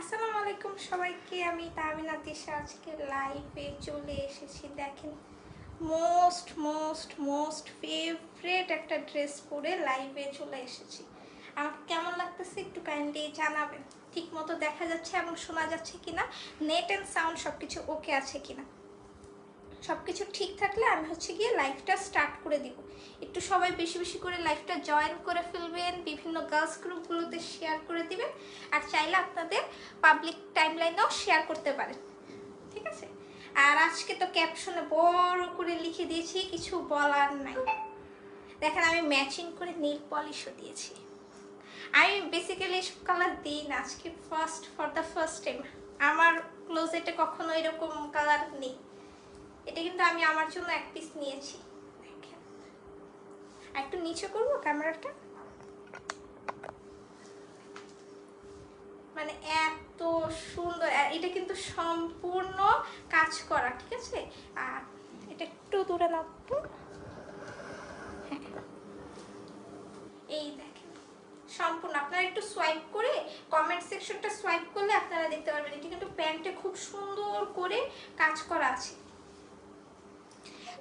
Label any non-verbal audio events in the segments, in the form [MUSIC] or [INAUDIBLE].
আসসালামু আলাইকুম সবাইকে, আমি তামিনা দিশা আজকে লাইভে চলে এসেছি। দেখেন মোস্ট মোস্ট মোস্ট ফেভারেট একটা ড্রেস পরে লাইভে চলে এসেছি। আমাকে কেমন লাগতেছে একটু কাইন্ডলি জানাবেন। ঠিক মতো দেখা যাচ্ছে এবং শোনা যাচ্ছে কিনা নেট অ্যান্ড সাউন্ড সব কিছু ওকে আছে কিনা। সব কিছু ঠিক থাকলে আমি হচ্ছে গিয়ে লাইভটা স্টার্ট করে দিব। একটু সবাই বেশি বেশি করে লাইফটা জয়েন করে ফেলবেন, বিভিন্ন গার্লস গ্রুপগুলোতে শেয়ার করে দিবেন, আর চাইলে আপনাদের পাবলিক টাইমলাইনেও শেয়ার করতে পারেন। ঠিক আছে? আর আজকে তো ক্যাপশনে বড় করে লিখে দিয়েছি, কিছু বলার নাই। দেখেন আমি ম্যাচিং করে নীল পলিশও দিয়েছি। আমি বেসিক্যালি এসব কালার দিই না, আজকে first for the first time আমার ক্লোজেটে কখনো এরকম কালার নেই। এটা কিন্তু আমি আমার জন্য এক পিস নিয়েছি। একটু নিচে করব ক্যামেরাটা? মানে এত সুন্দর এটা কিন্তু সম্পূর্ণ কাজ করা, ঠিক আছে? আর এটা একটু দূরে নামবো। হ্যাঁ। এই দেখেন, সম্পূর্ণ। আপনারা একটু সোয়াইপ করে কমেন্ট সেকশনটা সোয়াইপ করলে আপনারা দেখতে পারবেন, এটা কিন্তু প্যান্টে খুব সুন্দর করে কাজ করা আছে।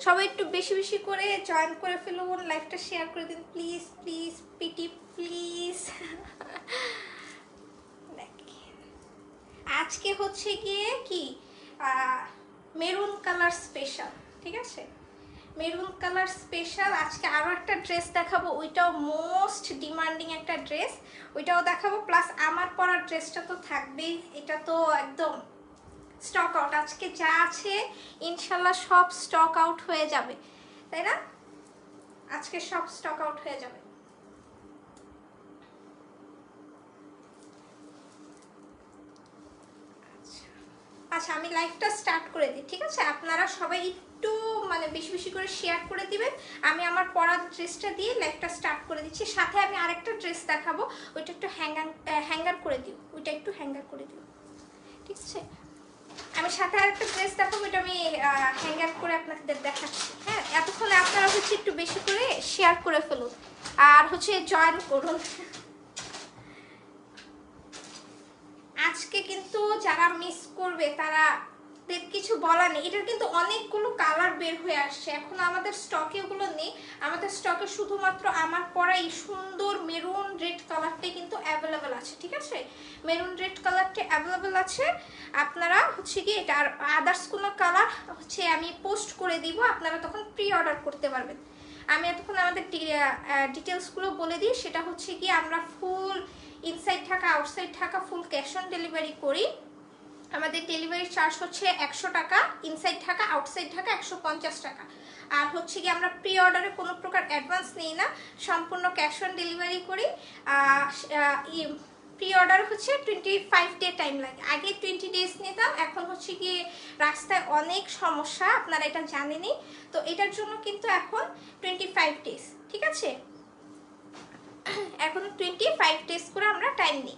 সবাই একটু বেশি বেশি করে জয়েন করে ফেলুন লাইভটা শেয়ার করে দিন। প্লিজ প্লিজ পিটি প্লিজ আজকে হচ্ছে গিয়ে কি? মেরুন কালার স্পেশাল ঠিক আছে? মেরুন কালার স্পেশাল আজকে আরও একটা ড্রেস দেখাবো। ওইটাও মোস্ট ডিমান্ডিং একটা ড্রেস ওইটাও দেখাবো প্লাস আমার পরার ড্রেসটা তো থাকবেই। এটা তো একদম স্টক আউট আজকে যা আছে ইনশাল্লাহ সব স্টক আউট হয়ে যাবে তাই না আজকে সব স্টক আউট হয়ে যাবে আচ্ছা। আচ্ছা আমি লাইভটা স্টার্ট করে দিই ঠিক আছে আপনারা সবাই একটু মানে বেশি বেশি করে শেয়ার করে দিবেন আমি আমার পরার ড্রেসটা দিয়ে লাইভটা স্টার্ট করে দিচ্ছি সাথে আমি আরেকটা ড্রেস দেখাবো ওইটা একটু হ্যাঙ্গার হ্যাঙ্গার করে দিও ওইটা একটু হ্যাঙ্গার করে দিও ঠিক আছে আমি সাথে আরেকটা ড্রেস দেখাবো, এটা আমি হ্যাঙ্গার করে আপনাদের দেখাচ্ছি। হ্যাঁ এতক্ষণে আপনারা হচ্ছে একটু বেশি করে শেয়ার করে ফেলুন। আর হচ্ছে জয়েন করুন। আজকে কিন্তু যারা মিস করবে, তারা কিছু বলা নেই। এটার কিন্তু অনেকগুলো কালার বের হয়ে আসছে। এখন আমাদের স্টকে ওগুলো নেই। আমাদের স্টকে শুধুমাত্র আমার পরা এই সুন্দর মেরুন রেড কালারটাই কিন্তু অ্যাভেলেবেল আছে, ঠিক আছে? মেরুন রেড কালারটা অ্যাভেলেবেল আছে। আপনারা হচ্ছে কি এটা আর আদার্স কোনো কালার হচ্ছে আমি পোস্ট করে দিব, আপনারা তখন প্রি অর্ডার করতে পারবেন। আমি এতক্ষণ আমাদের ডিটেলসগুলো বলে দিই। সেটা হচ্ছে কি আমরা ফুল ইনসাইড থাকা আউটসাইড থাকা ফুল ক্যাশ অন ডেলিভারি করি। আমাদের ডেলিভারি চার্জ হচ্ছে একশো টাকা ইনসাইড থাকা আউটসাইড ঢাকা একশো পঞ্চাশ টাকা। আর হচ্ছে কি আমরা প্রি অর্ডারে কোনো প্রকার অ্যাডভান্স নিই না, সম্পূর্ণ ক্যাশ অন ডেলিভারি করি। প্রি অর্ডার হচ্ছে টোয়েন্টি ফাইভ ডে টাইম লাগে। আগে টোয়েন্টি ডেজ নিতাম, এখন হচ্ছে কি রাস্তায় অনেক সমস্যা, আপনারা এটা জানেনই। তো এটার জন্য কিন্তু এখন টোয়েন্টি ফাইভ ডেজ ঠিক আছে? এখন টোয়েন্টি ফাইভ ডেজ করে আমরা টাইম নিই।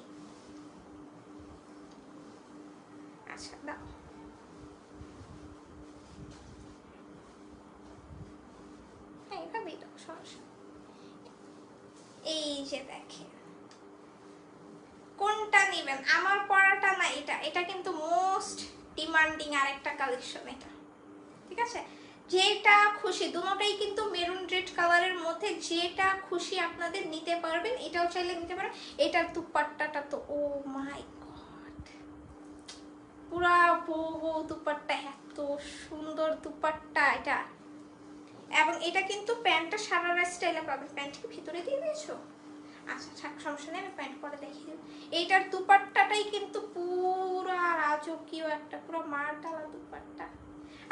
সমস্যা এই যে দেখেন। কোনটা নেবেন? আমার পড়াটা না এটা। এটা কিন্তু মোস্ট ডিমান্ডিং আরেকটা কালেকশন এটা। ঠিক আছে? যেটা খুশি দুটোটাই কিন্তু মেরুন রেড কালারের মধ্যে যেটা খুশি আপনাদের নিতে পারবেন, এটাও চাইলে নিতে পারেন। এটার দুপাট্টাটা তো ও মাই গড পুরা বউ বউ দুপাট্টা, এত সুন্দর দুপাট্টা এটা। এবং এটা কিন্তু প্যান্টটা সারারা স্টাইলে পাবেন প্যান্ট কি ভিতরে দিয়ে দিয়েছ? আচ্ছা থাক, সমস্যা নেই, আমি প্যান্ট পরে দেবো এইটার দুপাট্টাটাই কিন্তু পুরা রাজকীয় একটা, পুরো মার ডালা দুপাট্টা।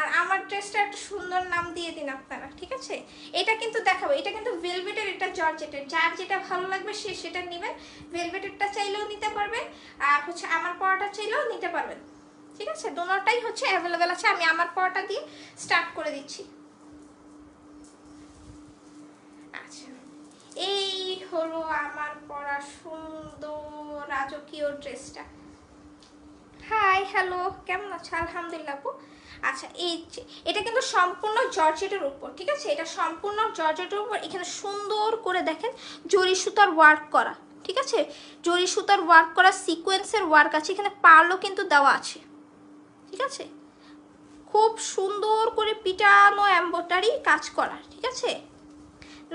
আর আমার ড্রেসটা একটা সুন্দর নাম দিয়ে দিন আপনারা, ঠিক আছে? এটা কিন্তু দেখাবো, এটা কিন্তু ভেলভেটের এটা জর্জেটের যার যেটা ভালো লাগবে, সে সেটা নেবেন ভেলভেটেরটা চাইলেও নিতে পারবেন আর হচ্ছে আমার পড়াটা চাইলেও নিতে পারবেন ঠিক আছে? দোনোটাই হচ্ছে অ্যাভেলেবেল আছে। আমি আমার পড়াটা দিয়ে স্টার্ট করে দিচ্ছি। আচ্ছা। এই হলো আমার পরা সুন্দর রাজকীয় ড্রেসটা। হাই হ্যালো কেমন আছো? আলহামদুলিল্লাহ আপু। আচ্ছা এই এটা কিন্তু সম্পূর্ণ জর্জেটের উপর, ঠিক আছে? এটা সম্পূর্ণ জর্জেটের উপর। এখানে সুন্দর করে দেখেন, জরি সুতার ওয়ার্ক করা, ঠিক আছে? জরি সুতার ওয়ার্ক করা সিকোয়েন্সের ওয়ার্ক আছে। এখানে পার্লও কিন্তু দেওয়া আছে। ঠিক আছে? খুব সুন্দর করে পিটানো এম্বোটারি কাজ করা ঠিক আছে?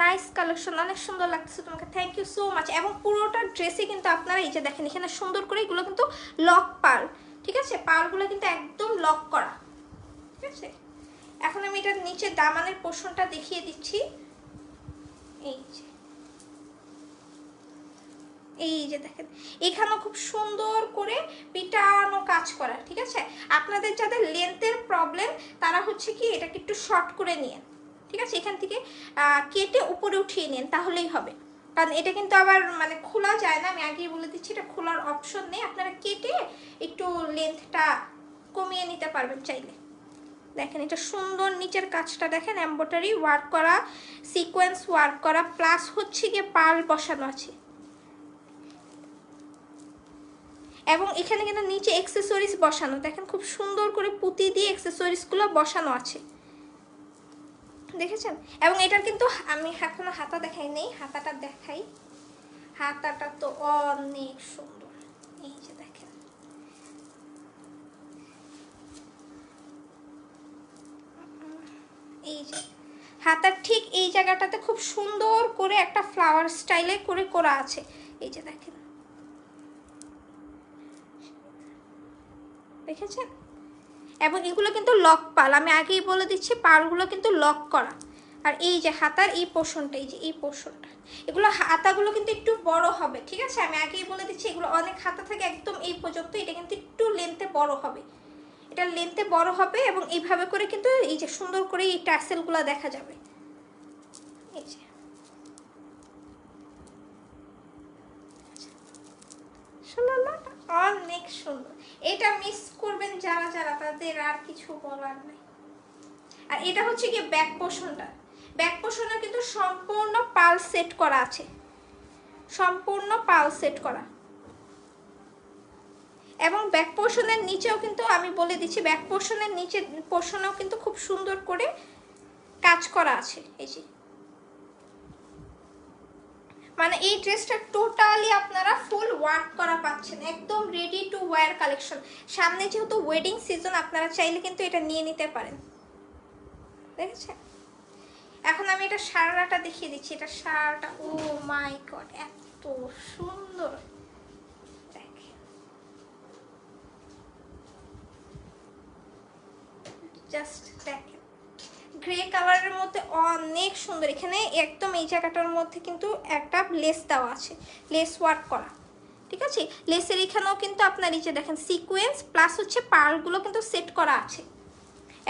নাইস কালেকশন অনেক সুন্দর লাগছে তোমাকে। থ্যাংক ইউ সো মাচ এবং পুরোটা ড্রেসে কিন্তু আপনারা এই যে দেখেন, এখানে সুন্দর করে এগুলো কিন্তু লক পাল ঠিক আছে? পালগুলো কিন্তু একদম লক করা, ঠিক আছে? এখন আমি এটার নিচে দামানের পোর্শনটা দেখিয়ে দিচ্ছি। এই যে। এই যে দেখেন, এখানেও খুব সুন্দর করে পিটানো কাজ করা, ঠিক আছে? আপনাদের যাদের লেন্থের প্রবলেম তারা হচ্ছে কি, এটাকে একটু শর্ট করে নিয়ে, ঠিক আছে? এখান থেকে কেটে উপরে উঠিয়ে নিন, তাহলেই হবে। কারণ এটা কিন্তু আবার মানে খোলা যায় না, আমি আগেই বলে দিচ্ছি, এটা খোলার অপশন নেই। আপনারা কেটে একটু লেন্থটা কমিয়ে নিতে পারবেন চাইলে। দেখেন, এটা সুন্দর নিচের কাজটা দেখেন এম্বোটারি ওয়ার্ক করা সিকোয়েন্স ওয়ার্ক করা প্লাস হচ্ছে গিয়ে পাল বসানো আছে। এবং এখানে কিন্তু নিচে এক্সেসরিজ বসানো। দেখেন খুব সুন্দর করে পুঁতি দিয়ে এক্সেসরিজগুলো বসানো আছে। দেখেছেন? এবং এটার কিন্তু আমি এখনও হাতা দেখাই নেই, হাতাটা দেখাই। হাতাটা তো অনেক সুন্দর। এই যে দেখেন। এই যে। হাতার ঠিক এই জায়গাটাতে খুব সুন্দর করে একটা ফ্লাওয়ার স্টাইলে করে করা আছে। এই যে দেখেন। দেখেছেন এবং এগুলো কিন্তু লক পাল আমি আগেই বলে দিচ্ছি পালগুলো কিন্তু লক করা। আর এই যে হাতার এই পোর্শনটা এই যে এই পোর্শনটা এগুলো হাতাগুলো কিন্তু একটু বড় হবে, ঠিক আছে? আমি আগেই বলে দিচ্ছি, এগুলো অনেক হাতা থাকে একদম এই পর্যন্ত, এটা কিন্তু একটু লেন্থে বড় হবে। এটা লেন্থে বড় হবে এবং এইভাবে করে কিন্তু এই যে সুন্দর করে এই টার্সেলগুলো দেখা যাবে। এই যে। সুন্দর না। অনেক সুন্দর। এটা মিস করবেন যারা যারা, তাদের আর কিছু বলার নাই। আর এটা হচ্ছে কি ব্যাক পোর্শনটা ব্যাক পোর্শনে কিন্তু সম্পূর্ণ পাল সেট করা আছে। সম্পূর্ণ পাল সেট করা। এবং ব্যাক পোর্শনের নিচেও কিন্তু আমি বলে দিচ্ছি ব্যাক পোর্শনের নিচে পোর্শনেও কিন্তু খুব সুন্দর করে কাজ করা আছে। এই যে মানে এই ড্রেসটা টোটালি আপনারা ফুল ওয়ার্ক করা পাচ্ছেন, একদম রেডি টু ওয়্যার কালেকশন সামনে যেহেতু ওয়েডিং সিজন আপনারা চাইলে কিন্তু এটা নিয়ে নিতে পারেন। দেখেছেন? এখন আমি এটা সারাটা দেখিয়ে দিচ্ছি। এটা সারাটা, ও মাই গড এত সুন্দর। জাস্ট দেখেন। গ্রে কালারের মধ্যে অনেক সুন্দর। এখানে একদম এই জায়গাটার মধ্যে কিন্তু একটা লেস দেওয়া আছে, লেস ওয়ার্ক করা। ঠিক আছে? লেসের এখানেও কিন্তু আপনার নিচে দেখেন সিকোয়েন্স প্লাস হচ্ছে পার্লগুলো কিন্তু সেট করা আছে।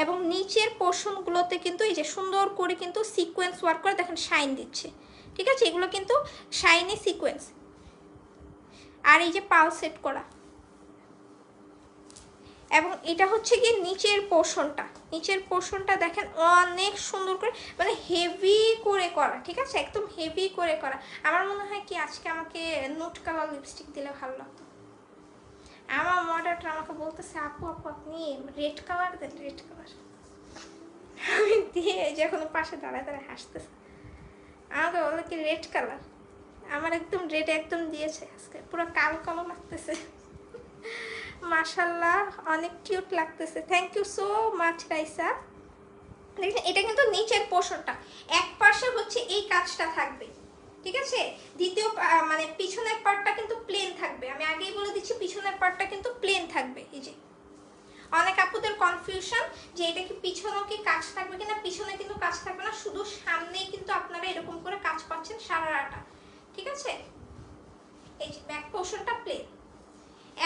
এবং নিচের পোর্শনগুলোতে কিন্তু এই যে সুন্দর করে কিন্তু সিকোয়েন্স ওয়ার্ক করে দেখেন শাইন দিচ্ছে। ঠিক আছে? এগুলো কিন্তু শাইনি সিকোয়েন্স আর এই যে পাল সেট করা। এবং এটা হচ্ছে কি নিচের পোর্শনটা। নিচের পোর্শনটা দেখেন অনেক সুন্দর করে মানে হেভি করে করা, ঠিক আছে? একদম হেভি করে করা। আমার মনে হয় কি আজকে আমাকে নোট কালার লিপস্টিক দিলে ভালো লাগতো। আমার মডারটা আমাকে বলতেছে, আপু আপু, আপনি রেড কালার দেন রেড কালার আমি দিয়ে যখন পাশে দাঁড়ায় দাঁড়ায় হাসতেছে। আমাকে বলে কি রেড কালার আমার একদম রেড একদম দিয়েছে আজকে। পুরো কালো কালো লাগতেছে। মাশাল্লাহ অনেক কিউট লাগতেছে। Thank you so much Raisa. দেখেন, এটা কিন্তু নিচের পোর্শনটা এক পাশে হচ্ছে এই কাজটা থাকবে। ঠিক আছে? দ্বিতীয় মানে পিছনের পার্টটা কিন্তু প্লেন থাকবে। আমি আগেই বলে দিচ্ছি, পিছনের পার্টটা কিন্তু প্লেন থাকবে। এই যে। অনেক আপুদের কনফিউশন যে এটা কি পিছনেও কি কাজ থাকবে কিনা, পিছনে কিন্তু কাজ থাকবে না। শুধু সামনেই কিন্তু আপনারা এরকম করে কাজ পাচ্ছেন সারাটা ঠিক আছে? এই যে ব্যাক পোর্শনটা প্লেন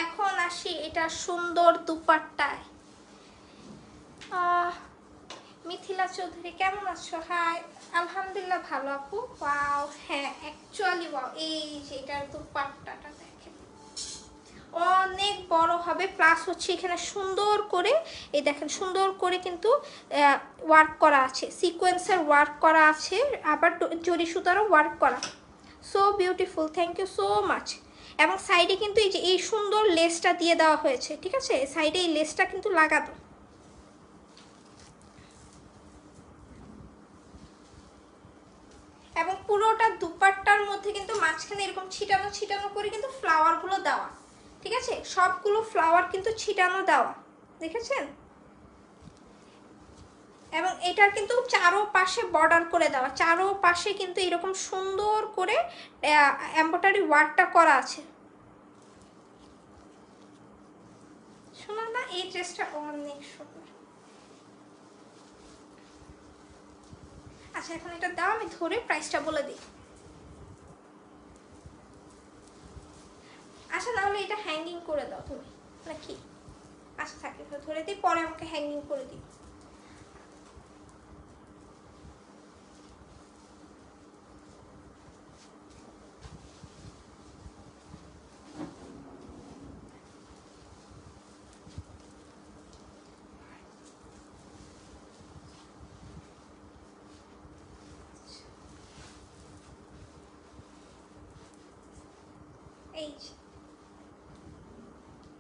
এখন আসি এটা সুন্দর দুপাট্টায়। মিথিলা চৌধুরী, কেমন আছো? হাই আলহামদুলিল্লাহ ভালো আপু। ওয়াও হ্যাঁ অ্যাকচুয়ালি ওয়াও এই যে এটার দুপাট্টাটা দেখেন। অনেক বড় হবে প্লাস হচ্ছে এখানে সুন্দর করে, এই দেখেন সুন্দর করে কিন্তু ওয়ার্ক করা আছে। সিকোয়েন্সের ওয়ার্ক করা আছে, আবার জরি সুতারও ওয়ার্ক করা। So beautiful thank you so much এবং সাইডে কিন্তু এই যে, এই সুন্দর লেসটা দিয়ে দেওয়া হয়েছে, ঠিক আছে? সাইডে এই লেসটা কিন্তু লাগানো এবং পুরোটা দুপাট্টার মধ্যে কিন্তু মাঝখানে এরকম ছিটানো ছিটানো করে কিন্তু ফ্লাওয়ারগুলো দেওয়া, ঠিক আছে? সবগুলো ফ্লাওয়ার কিন্তু ছিটানো দেওয়া, দেখেছেন? এবং এটার কিন্তু চারো পাশে বর্ডার করে দেওয়া চারো পাশে কিন্তু এরকম সুন্দর করে এম্ব্রয়ডারি ওয়ার্কটা করা আছে। শোনা না, এই ড্রেসটা অনেক সুন্দর। আচ্ছা এখন এটা দাও, আমি ধরে প্রাইসটা বলে দিই। আচ্ছা নাহলে এটা হ্যাঙ্গিং করে দাও তুমি। নাকি আচ্ছা থাকে ধরে দিই, পরে আমাকে হ্যাঙ্গিং করে দিই। এই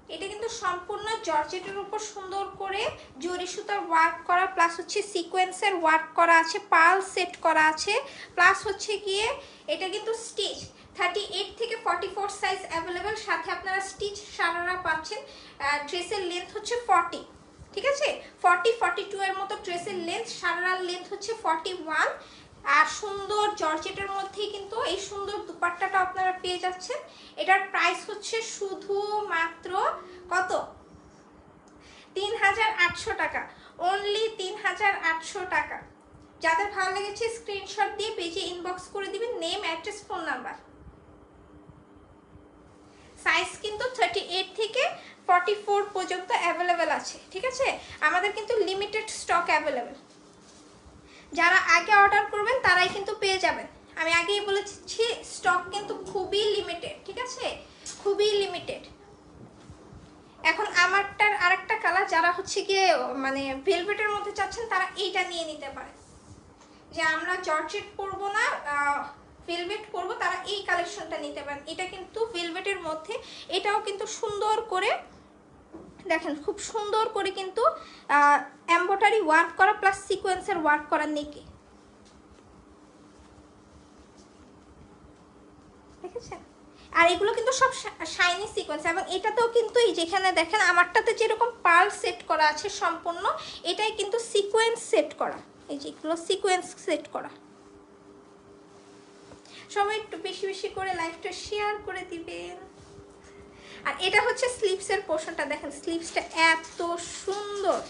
এটা কিন্তু সম্পূর্ণ জর্জেটের উপর সুন্দর করে জরি সুতার ওয়ার্ক করা প্লাস হচ্ছে সিকোয়েন্সের ওয়ার্ক করা আছে পাল সেট করা আছে প্লাস হচ্ছে গিয়ে এটা কিন্তু স্টিচ থার্টি এইট থেকে ফর্টি ফোর সাইজ অ্যাভেলেবেল সাথে আপনারা স্টিচ সারারা পাচ্ছেন ড্রেসের লেন্থ হচ্ছে ফর্টি ঠিক আছে? ফর্টি ফর্টি টু এর মতো ড্রেসের লেন্থ সারারার লেন্থ হচ্ছে ফর্টি ওয়ান আর সুন্দর জর্জেটের মধ্যেই কিন্তু এই সুন্দর দুপাট্টাটা আপনারা পেয়ে যাচ্ছেন। এটার প্রাইস হচ্ছে শুধু মাত্র কত? তিন হাজার আটশো টাকা। অনলি তিন হাজার আটশো টাকা। যাদের ভালো লেগেছে স্ক্রিনশট দিয়ে পেজে ইনবক্স করে দিবেন name address phone number size কিন্তু থার্টি এইট থেকে ফর্টি ফোর পর্যন্ত অ্যাভেলেবেল আছে, ঠিক আছে? আমাদের কিন্তু লিমিটেড স্টক অ্যাভেলেবেল যারা আগে অর্ডার করবেন, তারাই কিন্তু পেয়ে যাবেন। আমি আগেই বলেছি স্টক কিন্তু খুবই লিমিটেড ঠিক আছে? খুবই লিমিটেড এখন আমারটার আরেকটা কালার যারা হচ্ছে গিয়ে মানে ভেলভেটের মধ্যে চাচ্ছেন, তারা এইটা নিয়ে নিতে পারে। যে আমরা জর্জেট পরবো না ভেলভেট পরবো, তারা এই কালেকশনটা নিতে পারেন। এটা কিন্তু ভেলভেটের মধ্যে, এটাও কিন্তু সুন্দর করে দেখেন, খুব সুন্দর করে কিন্তু এম্ব্রয়ডারি ওয়ার্ক করা প্লাস সিকোয়েন্সের ওয়ার্ক করা নেকে। দেখেছেন? আর এগুলো কিন্তু সব শাইনি সিকোয়েন্স এবং এটাতেও কিন্তু এই যেখানে দেখেন, আমারটাতে যেরকম পার্ল সেট করা আছে সম্পূর্ণ, এটাই কিন্তু সিকোয়েন্স সেট করা। এই যে এগুলো সিকোয়েন্স সেট করা। সবাই একটু বেশি বেশি করে লাইফটা শেয়ার করে দিবেন। আর এটা হচ্ছে স্লিপসের পোর্শনটা দেখেন স্লিপসটা এত সুন্দর।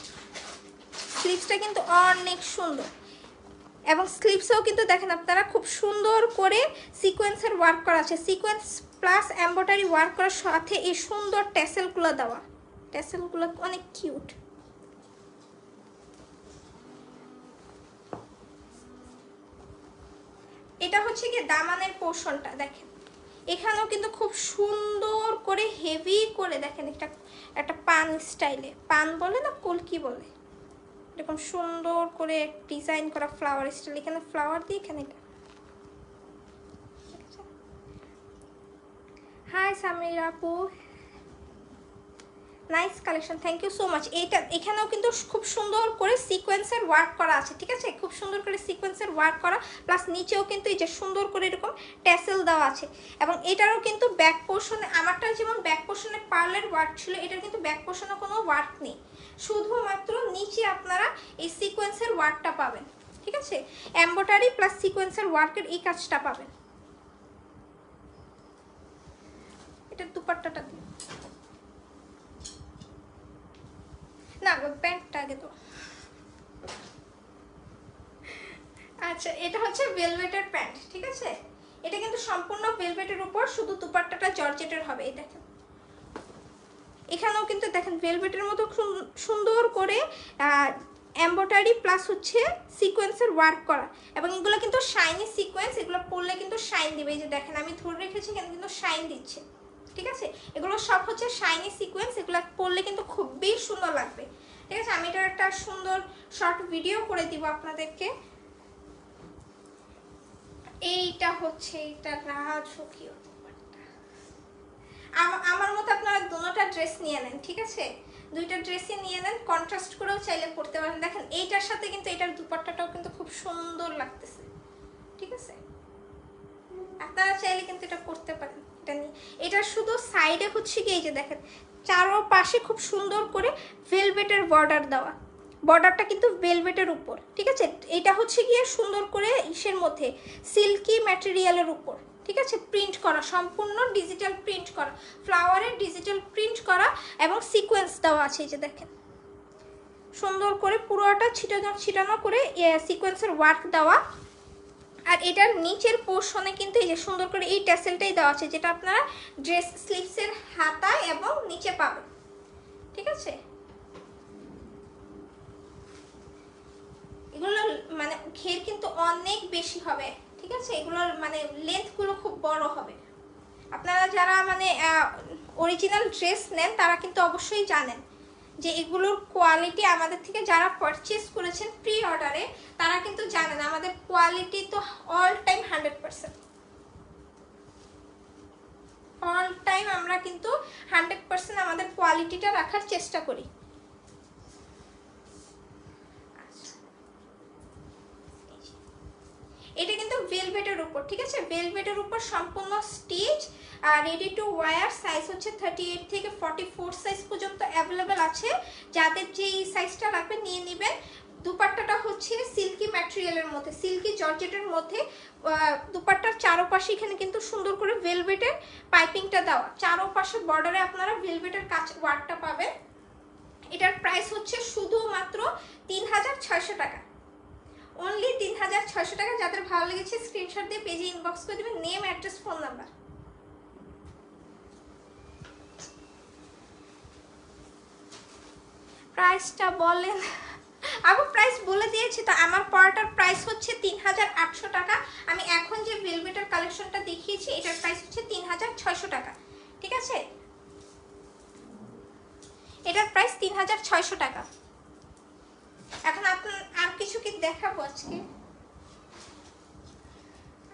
স্লিপসটা কিন্তু অনেক সুন্দর। এবং স্লিপসেও কিন্তু দেখেন আপনারা খুব সুন্দর করে সিকোয়েন্সের ওয়ার্ক করা আছে। সিকোয়েন্স প্লাস এম্ব্রয়ডারি ওয়ার্ক করার সাথে এই সুন্দর ট্যাসেলগুলো দেওয়া। ট্যাসেলগুলো অনেক কিউট এটা হচ্ছে কি দামানের পোর্শনটা দেখেন। এখানেও কিন্তু খুব সুন্দর করে হেভি করে দেখেন একটা একটা পান স্টাইলে পান বলে না, কলকি বলে। এরকম সুন্দর করে ডিজাইন করা ফ্লাওয়ার স্টাইল এখানে ফ্লাওয়ার দিয়ে এখানে হাই সামির আপু। Nice collection thank you so much এইটা, এখানেও কিন্তু খুব সুন্দর করে সিকোয়েন্সের ওয়ার্ক করা আছে, ঠিক আছে? খুব সুন্দর করে সিকোয়েন্সের ওয়ার্ক করা প্লাস নিচেও কিন্তু এই যে সুন্দর করে এরকম ট্যাসেল দেওয়া আছে। এবং এটারও কিন্তু ব্যাক পোর্শনে আমারটা যেমন ব্যাক পোর্শনে পার্লের ওয়ার্ক ছিল, এটার কিন্তু ব্যাক পোর্শনে কোনো ওয়ার্ক নেই। শুধুমাত্র নিচে আপনারা এই সিকোয়েন্সের ওয়ার্কটা পাবেন, ঠিক আছে? এম্ব্রয়ডারি প্লাস সিকোয়েন্সের ওয়ার্কের এই কাজটা পাবেন এটা দুপাট্টাটা দিন প্যান্টটা আগে তো আচ্ছা এটা হচ্ছে ভেলভেটের প্যান্ট, ঠিক আছে? এটা কিন্তু সম্পূর্ণ ভেলভেটের উপর, শুধু দুপাট্টাটা জর্জেটের হবে, এই দেখেন। এখানেও কিন্তু দেখেন, ভেলভেটের মতো সুন্দর করে এম্ব্রয়ডারি প্লাস হচ্ছে সিকোয়েন্সের ওয়ার্ক করা। এবং এগুলো কিন্তু শাইনি সিকোয়েন্স এগুলো পরলে কিন্তু শাইন দিবে। এই যে দেখেন, আমি ধরে রেখেছি, এখানে কিন্তু শাইন দিচ্ছে। ঠিক আছে? এগুলো সব হচ্ছে শাইনি সিকোয়েন্স এগুলো পরলে কিন্তু খুবই সুন্দর লাগবে। ঠিক আছে, আমি এটার একটা সুন্দর শর্ট ভিডিও করে দিব আপনাদেরকে। এইটা হচ্ছে এটা রাজকীয় আমার মতো আপনারা দুটোটা ড্রেস নিয়ে নেন, ঠিক আছে? দুইটা ড্রেসই নিয়ে নেন কন্ট্রাস্ট করেও চাইলে পড়তে পারেন। দেখেন, এইটার সাথে কিন্তু এটার দুপাট্টাটাও কিন্তু খুব সুন্দর লাগতেছে, ঠিক আছে? আপনারা চাইলে কিন্তু এটা করতে পারেন। এটা এটা শুধু সাইডে হচ্ছে কি, এই যে দেখেন চারো পাশে খুব সুন্দর করে ভেলভেটের বর্ডার দেওয়া। বর্ডারটা কিন্তু ভেলভেটের উপর, ঠিক আছে? এটা হচ্ছে গিয়ে সুন্দর করে ইসের মধ্যে সিল্কি ম্যাটেরিয়ালের উপর, ঠিক আছে? প্রিন্ট করা, সম্পূর্ণ ডিজিটাল প্রিন্ট করা ফ্লাওয়ারের ডিজিটাল প্রিন্ট করা এবং সিকোয়েন্স দেওয়া আছে, এই যে দেখেন। সুন্দর করে পুরোটা ছিটানো ছিটানো করে সিকোয়েন্সের ওয়ার্ক দেওয়া আর এটার নিচের পোর্শনে কিন্তু এই যে সুন্দর করে এই ট্যাসেলটাই দেওয়া আছে, যেটা আপনারা ড্রেস স্লিভসের হাতায় এবং নিচে পাবেন। ঠিক আছে? এগুলো মানে ঘের কিন্তু অনেক বেশি হবে, ঠিক আছে? এগুলোর মানে লেন্থগুলো খুব বড় হবে। আপনারা যারা মানে অরিজিনাল ড্রেস নেন, তারা কিন্তু অবশ্যই জানেন। যে এগুলোর কোয়ালিটি আমাদের থেকে যারা পারচেস করেছেন প্রি অর্ডারে তারা কিন্তু জানেন আমাদের কোয়ালিটি তো all time hundred percent all time আমরা কিন্তু হান্ড্রেড পার্সেন্ট আমাদের কোয়ালিটিটা রাখার চেষ্টা করি। এটা কিন্তু ভেলভেটের উপর, ঠিক আছে? ভেলভেটের উপর সম্পূর্ণ স্টিচ আর রেডি টু ওয়ার সাইজ হচ্ছে থার্টি এইট থেকে ফর্টি ফোর সাইজ পর্যন্ত অ্যাভেলেবেল আছে। যাদের যে এই সাইজটা লাগবে নিয়ে নেবেন। দুপাট্টাটা হচ্ছে সিল্কি ম্যাটেরিয়ালের মধ্যে সিল্কি জর্জেটের মধ্যে দুপাট্টার চারোপাশে এখানে কিন্তু সুন্দর করে ভেলভেটের পাইপিংটা দেওয়া। চারোপাশে বর্ডারে আপনারা ভেলভেটের কাজ ওয়ার্কটা পাবেন। এটার প্রাইস হচ্ছে শুধুমাত্র তিন হাজার ছয়শো টাকা। অনলি তিন হাজার ছয়শো টাকা। যাদের ভালো লেগেছে স্ক্রিনশট দিয়ে পেজে ইনবক্স করে দেবেন নেম অ্যাড্রেস ফোন নাম্বার প্রাইসটা বলেন। আমি প্রাইস বলে দিয়েছি, তো আমার পড়াটার প্রাইস হচ্ছে তিন হাজার আটশো টাকা। আমি এখন যে ভেলভেটের কালেকশনটা দেখিয়েছি, এটার প্রাইস হচ্ছে তিন হাজার ছয়শো টাকা। ঠিক আছে? এটার প্রাইস তিন হাজার ছয়শো টাকা। এখন আপনার আর কিছু কি দেখাবো আজকে?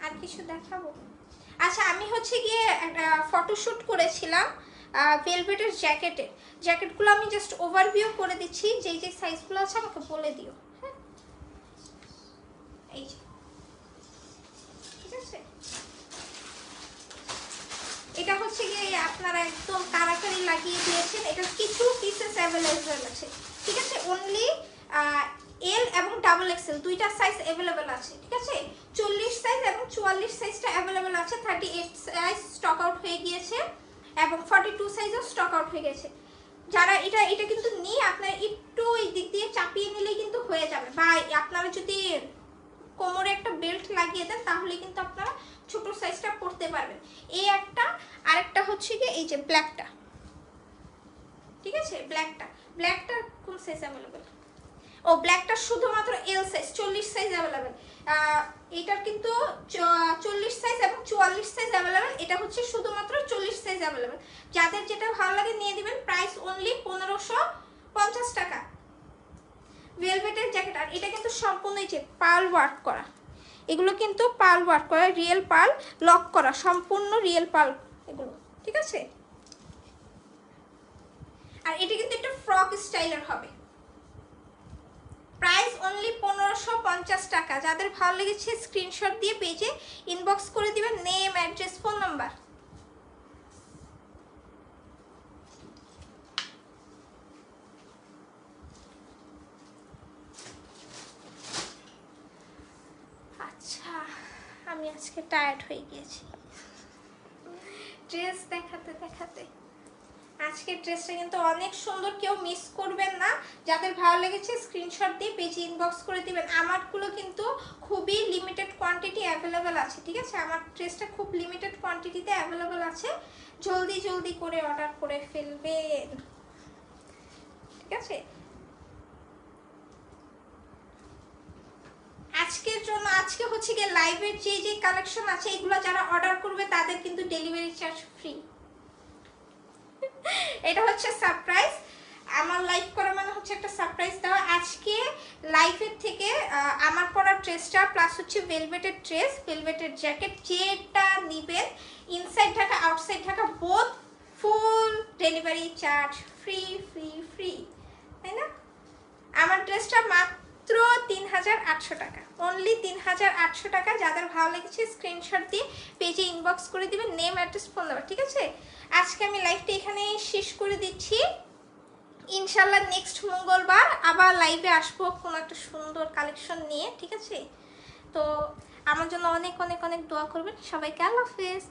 আর কিছু দেখাবো? আচ্ছা আমি হচ্ছে গিয়ে একটা ফটোশ্যুট করেছিলাম ভেলভেটের জ্যাকেটের জ্যাকেটগুলো আমি জাস্ট ওভারভিউ করে দিচ্ছি, যেই যে সাইজগুলো আছে আমাকে বলে দিও হ্যাঁ? এই যে। ঠিক আছে? এটা হচ্ছে গিয়ে আপনারা একদম তাড়াতাড়ি লাগিয়ে দিয়েছেন। এটা কিছু পিসেস অ্যাভেলেবেল আছে। ঠিক আছে? অনলি এল এবং ডাবল এক্সেল দুইটা সাইজ অ্যাভেলেবেল আছে, ঠিক আছে? চল্লিশ সাইজ এবং চুয়াল্লিশ সাইজটা অ্যাভেলেবেল আছে thirty eight size stock out হয়ে গিয়েছে এবং ফর্টি টু সাইজও স্টক আউট হয়ে গেছে। যারা এটা এটা কিন্তু নিয়ে আপনারা একটু এই দিক দিয়ে চাপিয়ে নিলেই কিন্তু হয়ে যাবে। বা আপনারা যদি কোমরে একটা বেল্ট লাগিয়ে দেন, তাহলে কিন্তু আপনারা ছোট সাইজটা পরতে পারবেন। এই একটা, আরেকটা হচ্ছে কি এই যে ব্ল্যাকটা ঠিক আছে? ব্ল্যাকটা ব্ল্যাকটার কোন সাইজ অ্যাভেলেবেল ও ব্ল্যাকটা শুধুমাত্র এল সাইজ চল্লিশ সাইজ অ্যাভেলেবেল এটার কিন্তু চল্লিশ সাইজ এবং চুয়াল্লিশ সাইজ অ্যাভেলেবেল এটা হচ্ছে শুধুমাত্র চল্লিশ সাইজ অ্যাভেলেবেল যাদের যেটা ভালো লাগে নিয়ে দিবেন প্রাইস অনলি পনেরোশো পঞ্চাশ টাকা। ভেলভেটের জ্যাকেট আর এটা কিন্তু সম্পূর্ণই যে পাল ওয়ার্ক করা। এগুলো কিন্তু পাল ওয়ার্ক করা রিয়েল পাল লক করা, সম্পূর্ণ রিয়েল পাল এগুলো, ঠিক আছে? আর এটা কিন্তু একটা ফ্রক স্টাইলের হবে। প্রাইস অনলি পনেরোশো পঞ্চাশ টাকা। যাদের ভালো লেগেছে স্ক্রিনশট দিয়ে পেজে ইনবক্স করে দিবেন নেম অ্যাড্রেস ফোন নাম্বার আচ্ছা আমি আজকে টায়ার্ড হয়ে গিয়েছি। ড্রেস দেখাতে দেখাতে। আজকের ড্রেসটা কিন্তু অনেক সুন্দর, কেউ মিস করবেন না। যাদের ভালো লেগেছে স্ক্রিনশট দিয়ে পেজে ইনবক্স করে দিবেন। আমারগুলো কিন্তু খুবই লিমিটেড কোয়ান্টিটি অ্যাভেলেবেল আছে, ঠিক আছে? আমার ড্রেসটা খুব লিমিটেড কোয়ান্টিটিতে অ্যাভেলেবেল আছে। জলদি জলদি করে অর্ডার করে ফেলবেন। ঠিক আছে? আজকের জন্য, আজকে হচ্ছে গিয়ে লাইভের যে যে কালেকশন আছে, এগুলো যারা অর্ডার করবে, তাদের কিন্তু ডেলিভারি চার্জ ফ্রি [LAUGHS] এটা হচ্ছে সারপ্রাইজ আমার লাইভ করা মানে হচ্ছে একটা সারপ্রাইজ দেওয়া। আজকে লাইফের থেকে আমার পরা ড্রেসটা প্লাস হচ্ছে ভেলভেটের ড্রেস ভেলভেটের জ্যাকেট যেটা নিবেন inside Dhaka outside Dhaka both full delivery charge free free free তাই না? আমার ড্রেসটা মাত্র মাত্র তিন হাজার আটশো টাকা। অনলি তিন হাজার আটশো টাকা। যাদের ভালো লেগেছে স্ক্রিনশট দিয়ে পেজে ইনবক্স করে দিবেন নেম অ্যাড্রেস ফোন নাম্বার ঠিক আছে? আজকে আমি লাইভটা এখানে শেষ করে দিচ্ছি। ইনশাল্লাহ নেক্সট মঙ্গলবার আবার লাইভে আসব কোনো একটা সুন্দর কালেকশন নিয়ে, ঠিক আছে? তো আমার জন্য অনেক অনেক অনেক দোয়া করবেন। সবাইকে আল্লাহ হাফেজ।